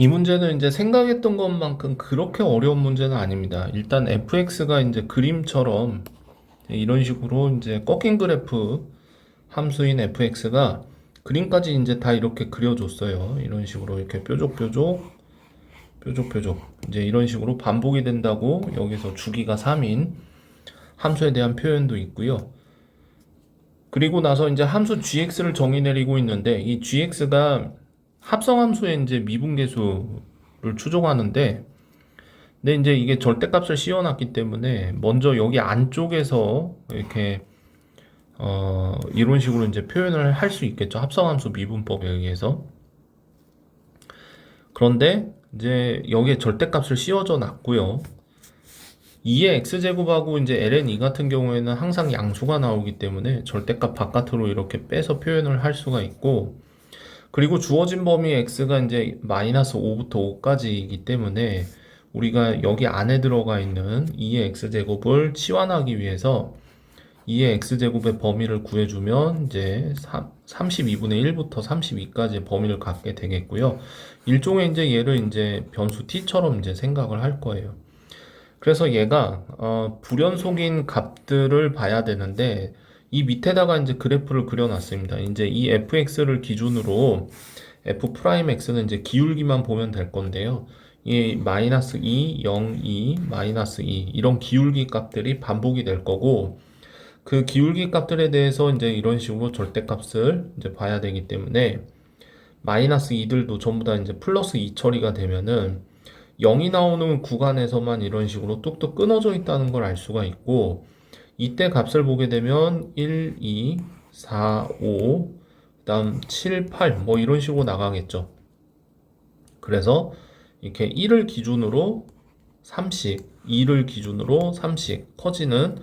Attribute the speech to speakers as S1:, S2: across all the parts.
S1: 이 문제는 이제 생각했던 것만큼 그렇게 어려운 문제는 아닙니다. 일단 fx가 이제 그림처럼 이런 식으로 이제 꺾인 그래프 함수인 fx가 그림까지 이제 다 이렇게 그려줬어요. 이런 식으로 이렇게 뾰족뾰족 뾰족뾰족 이제 이런 식으로 반복이 된다고 여기서 주기가 3인 함수에 대한 표현도 있고요. 그리고 나서 이제 함수 gx를 정의 내리고 있는데 이 gx가 합성함수의 이제 미분계수를 추종하는데 근데 이제 이게 절대값을 씌워놨기 때문에 먼저 여기 안쪽에서 이렇게 어 이런 식으로 이제 표현을 할 수 있겠죠. 합성함수 미분법에 의해서. 그런데 이제 여기에 절대값을 씌워져 놨고요. 2의 x제곱하고 이제 ln2 같은 경우에는 항상 양수가 나오기 때문에 절대값 바깥으로 이렇게 빼서 표현을 할 수가 있고 그리고 주어진 범위 x가 이제 마이너스 5부터 5까지이기 때문에 우리가 여기 안에 들어가 있는 2의 x제곱을 치환하기 위해서 2의 x제곱의 범위를 구해주면 이제 32분의 1부터 32까지의 범위를 갖게 되겠고요. 일종의 이제 얘를 이제 변수 t처럼 이제 생각을 할 거예요. 그래서 얘가 어, 불연속인 값들을 봐야 되는데 이 밑에다가 이제 그래프를 그려놨습니다. 이제 이 fx를 기준으로 f 프라임 x는 이제 기울기만 보면 될 건데요. 이 마이너스 2, 0, 2, 마이너스 2 이런 기울기 값들이 반복이 될 거고 그 기울기 값들에 대해서 이제 이런 식으로 절대값을 이제 봐야 되기 때문에 마이너스 2들도 전부 다 이제 플러스 2 처리가 되면은 0이 나오는 구간에서만 이런 식으로 뚝뚝 끊어져 있다는 걸 알 수가 있고 이때 값을 보게 되면 1, 2, 4, 5, 그 다음 7, 8 뭐 이런 식으로 나가겠죠. 그래서 이렇게 1을 기준으로 3씩, 2를 기준으로 3씩 커지는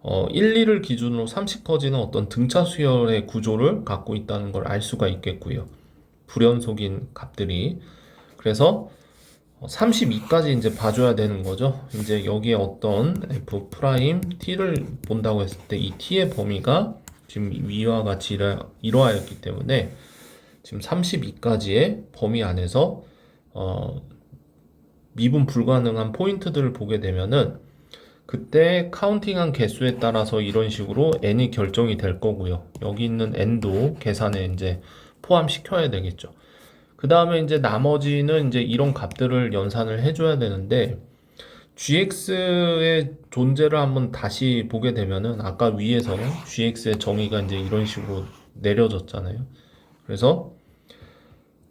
S1: 어, 1, 2를 기준으로 3씩 커지는 어떤 등차 수열의 구조를 갖고 있다는 걸 알 수가 있겠고요. 불연속인 값들이. 그래서 32까지 이제 봐줘야 되는 거죠. 이제 여기에 어떤 f 프라임 t를 본다고 했을 때 이 t의 범위가 지금 위와 같이 이러, 이러 하였기 때문에 지금 32까지의 범위 안에서 어, 미분 불가능한 포인트들을 보게 되면은 그때 카운팅한 개수에 따라서 이런 식으로 n이 결정이 될 거고요. 여기 있는 n도 계산에 이제 포함시켜야 되겠죠. 그 다음에 이제 나머지는 이제 이런 값들을 연산을 해줘야 되는데 gx의 존재를 한번 다시 보게 되면은 아까 위에서 gx의 정의가 이제 이런 식으로 내려졌잖아요. 그래서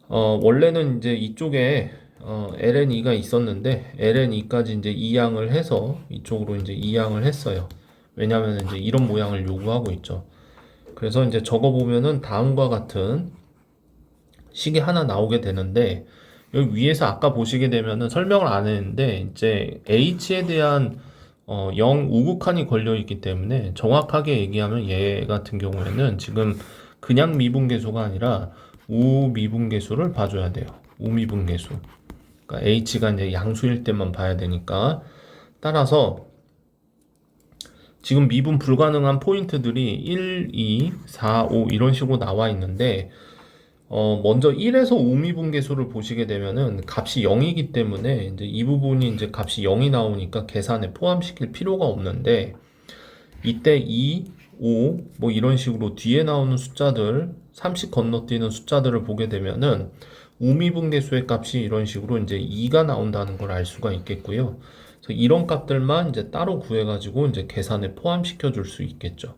S1: 어 원래는 이제 이쪽에 어 ln2가 있었는데 ln2까지 이제 이항을 해서 이쪽으로 이제 이항을 했어요. 왜냐하면 이제 이런 모양을 요구하고 있죠. 그래서 이제 적어 보면은 다음과 같은 식이 하나 나오게 되는데 여기 위에서 아까 보시게 되면은 설명을 안 했는데 이제 h에 대한 어, 0 우극한이 걸려 있기 때문에 정확하게 얘기하면 얘 같은 경우에는 지금 그냥 미분계수가 아니라 우미분계수를 봐줘야 돼요. 우미분계수. 그러니까 h가 이제 양수일 때만 봐야 되니까 따라서 지금 미분 불가능한 포인트들이 1, 2, 4, 5 이런 식으로 나와 있는데 어, 먼저 1에서 우미분계수를 보시게 되면은 값이 0이기 때문에 이제 이 부분이 이제 값이 0이 나오니까 계산에 포함시킬 필요가 없는데 이때 2, 5, 뭐 이런 식으로 뒤에 나오는 숫자들, 30 건너뛰는 숫자들을 보게 되면은 우미분계수의 값이 이런 식으로 이제 2가 나온다는 걸 알 수가 있겠고요. 그래서 이런 값들만 이제 따로 구해가지고 이제 계산에 포함시켜 줄 수 있겠죠.